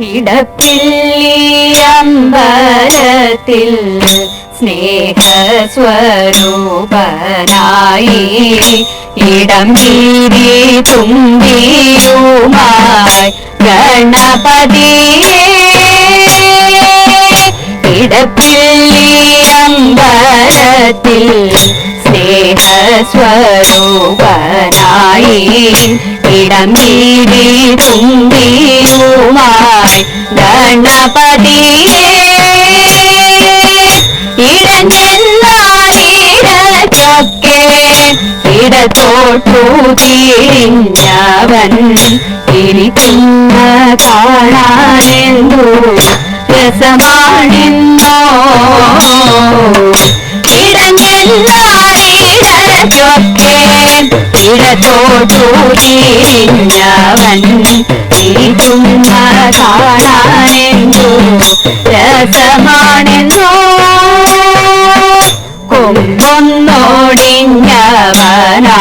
ഇടപ്പിള്ളിയമ്പലത്തിൽ സ്നേഹസ്വരൂപനായി ഇടം വീതി തുമ്പിയുമായി ഗണപതിയേ. സ്നേഹ സ്നേഹസ്വരൂപനായി ഇടം വീതി തുമ്പിയുമായി ഗണപതിയേ ഇടഞ്ഞെന്നാലിടച്ചൊക്കെ ഇടത്തോട്ടു തിരിഞ്ഞവൻ ഇരിക്കുന്ന കാണാനെന്തു രസമാണെന്നോ. ഇടഞ്ഞെന്നാലിടച്ചൊക്കെ ഇടത്തോട്ടു തിരിഞ്ഞവൻ ഇരിക്കുന്ന കാണാനെന്തോ രസമാണെന്നോ? കൊമ്പൊന്നോടിഞ്ഞവനാ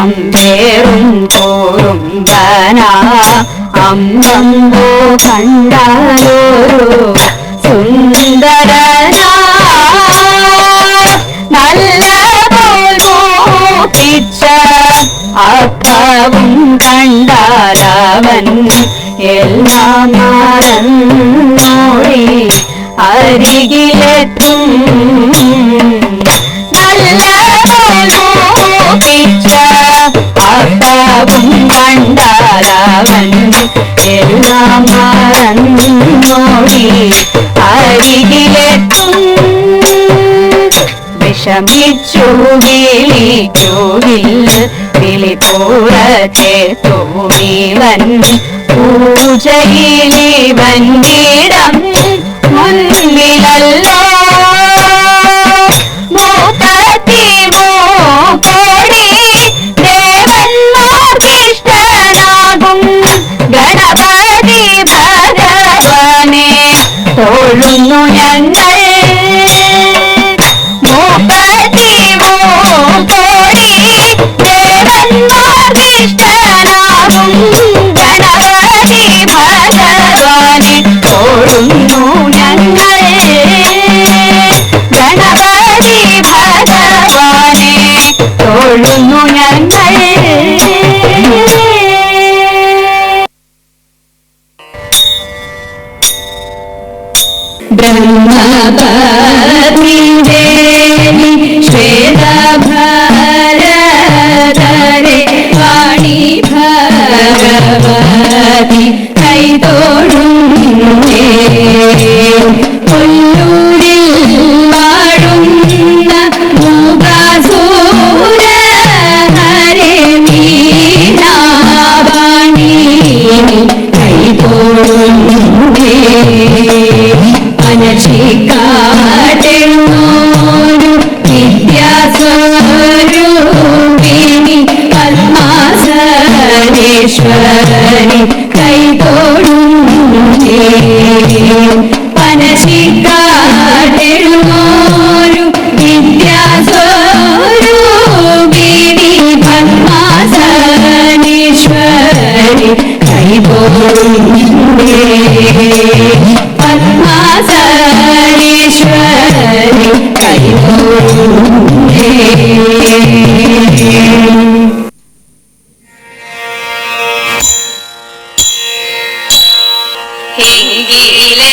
അമ്പേറും തോറുമ്പനാ അമ്പമ്പോ കണ്ടാലൊരു സുന്ദരനാ. അപ്പവും കണ്ടാലവൻ എല്ലാം മറന്നോടി അരികിലെത്തും. നല്ല നോക്കിച്ച അപ്പവും കണ്ടാലവൻ എല്ലാം മറന്നോടി അരികിലെത്തും. വിഷമിച്ചു വിളിക്കുവിൽ വിളിപ്പുറത്തെ തൂണിവൻ പൂജയിലിവൻ ഇടം അനക്ഷിക്കാട്ടെന്നോരു വിദ്യാസ്വരൂപിണി പത്മാസനേശ്വരി പത്മാസനേശ്വരി കൈതോടും எங்கிலந்தே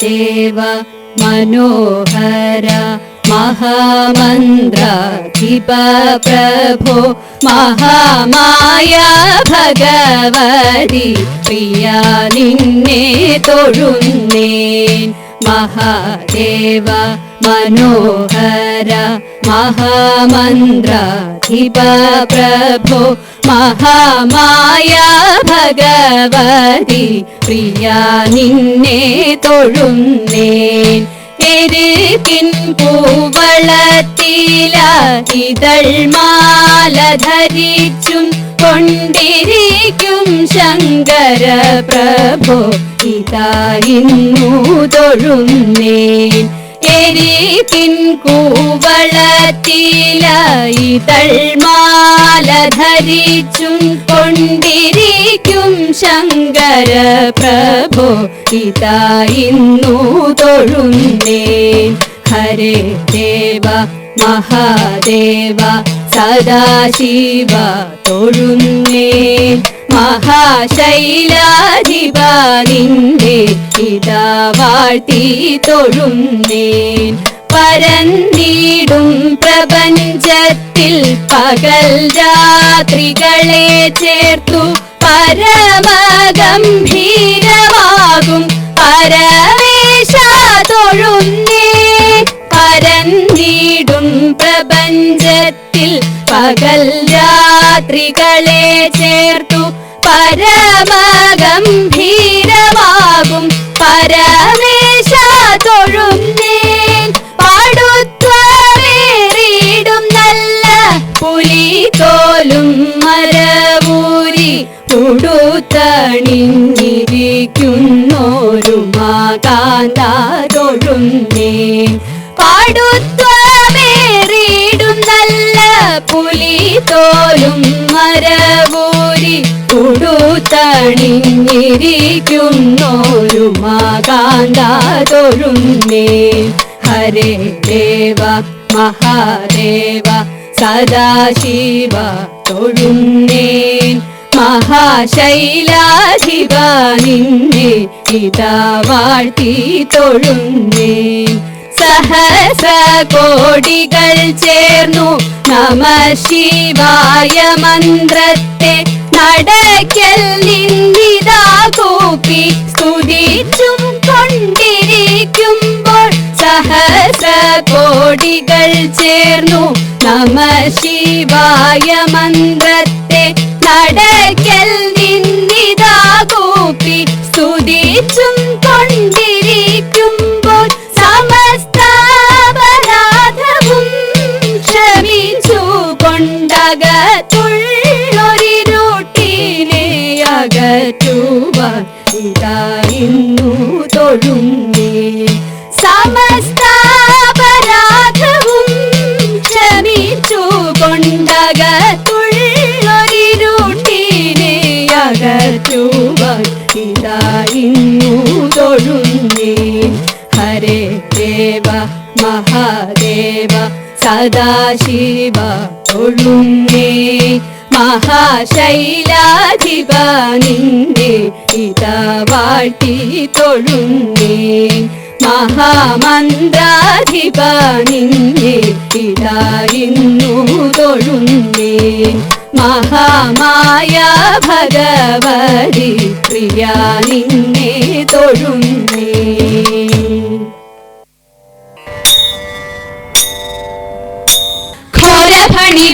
മഹാദേവ മനോഹര മഹാമന്ത്രാധിപ പ്രഭോ മഹാമായ ഭഗവതി പ്രിയ നിന്നെ തൊഴുന്നേൻ മഹാദേവ മനോഹര മഹാമന്ത്രാധിപ പ്രഭോ മഹാമായ ഭഗവതി പ്രിയ നിന്നെ തൊഴുന്നേൻ. എരുക്കിൻ പൂവളത്തില ഇതൾ മാല ധരിച്ചും കൊണ്ടിരിക്കും ശങ്കര പ്രഭോ ഇതാ ഇന്നു തൊഴുന്നേൻ. എരിക്കിൻ കൂവളത്തില ഇതൾ മാല ധരിച്ചും കൊണ്ടിരിക്കും ശങ്കര പ്രഭു ഇതാ ഇന്നു തൊഴുന്നേ ഹരേ ദേവ മഹാദേവ സദാശിവ തൊഴുന്നേൻ. മഹാശൈലാധിപ ഇതാവാഴ്ത്തി ഇതാ വാഴ്ത്തി തൊഴുന്നേൻ. പരന്നിടും പ്രപഞ്ചത്തിൽ പകൽ രാത്രികളെ ചേർത്തു പരമഗംഭീരമാകും. പരമേശ തൊഴുന്നേ. പരന്നിടും പ്രപഞ്ചത്തിൽ പകൽ രാത്രികളെ ചേർത്തു പരമഗംഭീരമാകും. പരമേശ തൊഴുന്നേൻ പാടുത്വമേറിയിടും നല്ല പുലി തോലും മരവൂരി ഉടുത്തണിഞ്ഞിരിക്കുന്നോരു മാകാന്ത തൊഴുന്നേൻ പാടുത്വമേറിയിടും നല്ല പുലി തോലും മരവൂരി ഉടുത്തണിഞ്ഞിരിക്കുന്നോരു മാകാന്ത തൊഴുന്നേ ഹരേ ദേവ മഹാദേവ സദാശിവ തൊഴുന്നേൻ. മഹാശൈലാധിപ നിന്നെ ഇതാ വാഴ്ത്തി തൊഴുന്നേൻ. സഹസ്ര കോടികൾ ചേർന്നു നമ ശിവായ മന്ത്രത്തെ സ്തുതിച്ചും കോടികൾ ചേർന്നു നമ ശിവായ മന്ത്രത്തെ നടക്കൽ ഇതാ ഇന്നു സമസ്ത പരാധവും ക്ഷമിച്ചു കൊണ്ടകത്തുള്ളൊരിരുട്ടിനെ അകറ്റുവാൻ ഇതാ ഇന്നു തൊഴുങ്ങി ഹരേ ദേവ മഹാദേവ സദാശിവ തൊഴുന്നേ മഹാശൈലാധിപ നിന്നെ ഇതാ തൊഴുന്നേ. മഹാമന്ത്രാധിപ നിന്നെ ഇതാ തൊഴുന്നേ. മഹാമായ ഭഗവതി പ്രിയ നിന്നെ തൊഴുന്നേ.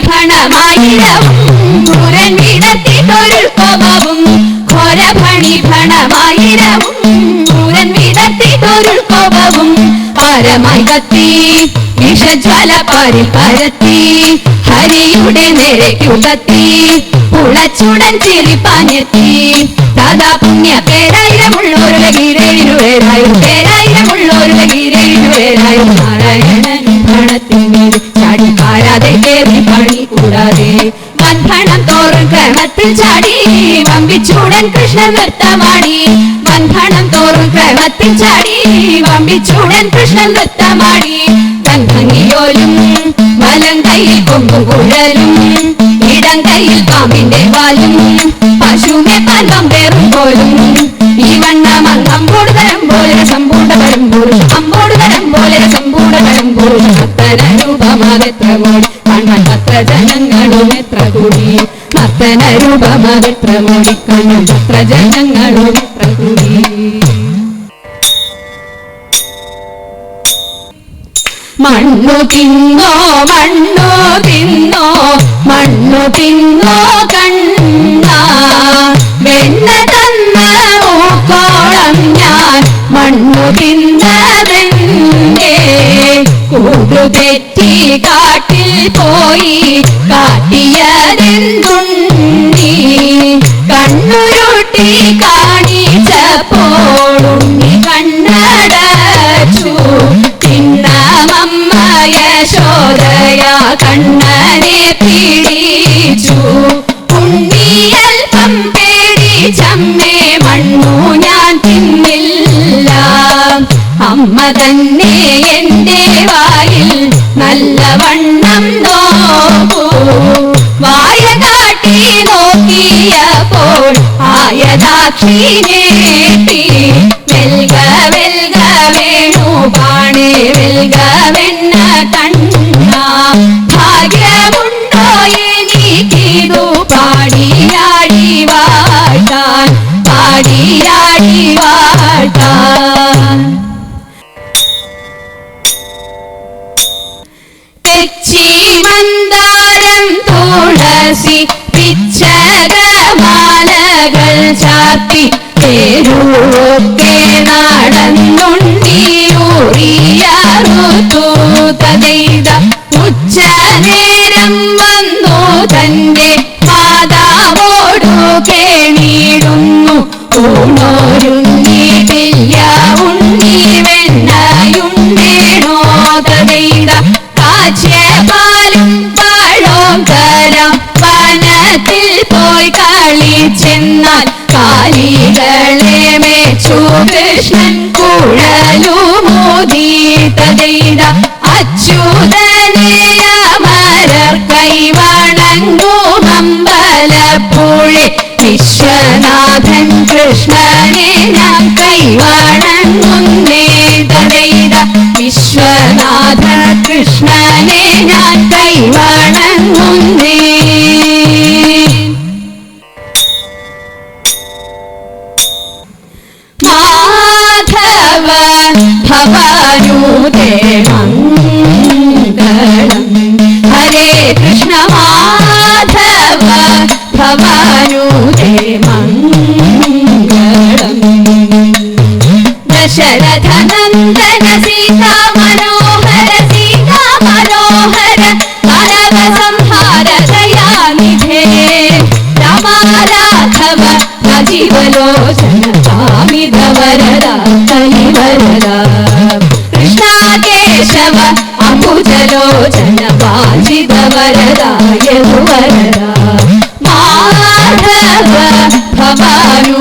ഭണമായിരവും ഘോരൻ വിടത്തിട്ടൊരു കോപവും വിഷജ്വല പാരിൽ പരത്തി ഹരിയുടെ നേരെ കത്തി ഉളച്ചുടൻ ചിരിപ്പാഞ്ഞെത്തി ദാദാ പുണ്യ പേരായിരമുള്ളൊരു ഗീരയിലുവേരായും പേരായിരമുള്ളൊരു ഗീരയിലുവേരായും നാരായണൻ. കൂടാതെ വൻഭണം തോറും ക്രമത്തിൽ ചാടി വമ്പിച്ചൂടൻ കൃഷ്ണൻ നൃത്തമാടി. വൻഭണം തോറും ക്രമത്തിൽ ചാടി വമ്പിച്ചൂടൻ കൃഷ്ണൻ നൃത്തമാടി. തൻഭംഗിയോലും വലം കയ്യിൽ കൊമ്പും കുഴലും ഇടം കയ്യിൽ പാമ്പിന്റെ വാലും പശുവിനെ പല്ലം പേറും പോലും. ഈ വണ്ണം അമ്പൂട് തരം പോലെ സമ്പൂർണ പരമ്പൂർ അമ്പോട് തരം പോലെ സമ്പൂർണ പരമ്പൂർ ഭക്തന രൂപമാതെത്ര മണ്ണു തിന്നോ മണ്ണു തിന്നോ മണ്ണു തിന്നോ കണ്ണ. വെണ്ണ തന്ന മൂക്കോളം ഞാൻ മണ്ണു തിന്നതെന്റെ കൂടു തെറ്റി കാട്ടിൽ പോയി കാട്ടിയതെന്തുണ്ണി കണ്ണനെ പിടിച്ചു. ഉണ്ണിയൽപ്പം പേടിച്ചമ്മേ മണ്ണു ഞാൻ തിന്നില്ല. അമ്മ തന്നെ എന്റെ വായിൽ നല്ല വണ്ണം നോക്കൂ. വായ കാട്ടി നോക്കിയപ്പോൾ ആയതാക്ഷിനേട്ടി വേണു പാണേ വെൽക വെണ്ണ കണ്ണ. ഭാഗ്യമുണ്ടോ പിച്ചകമാലകൾ ചാത്തി പേരൂക്കെ കൃഷ്ണൻ കുഴലുമോദി തതൈത അച്യുതനെ അമരർ കൈവണങ്ങും അമ്പലപ്പുഴെ വിശ്വനാഥൻ കൃഷ്ണനെ ഞാൻ శరధనందన సీతా మనోహర సీతా మనోహర మానవ సంహార దయానిధే రమారాఘవ జీవలోచన కామిదవరరా కలివరరా కృష్ణ కేశవ అంబుజలోచన మాధవ భవాను